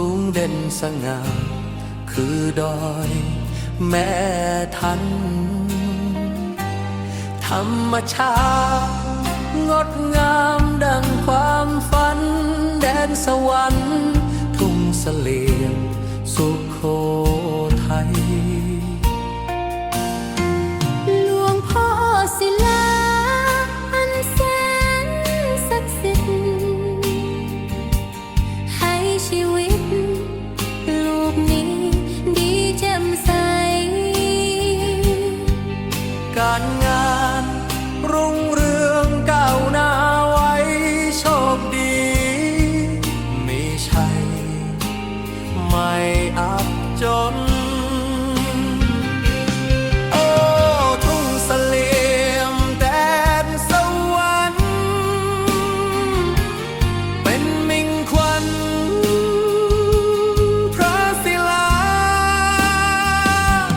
ูงเด่นสง่าคือดอยแม่ทัน ธรรมชาติงดงามดังความ การงาน รุ่งเรืองก้าวหน้าไว้โชคดี ไม่ใช่ ไม่อับจน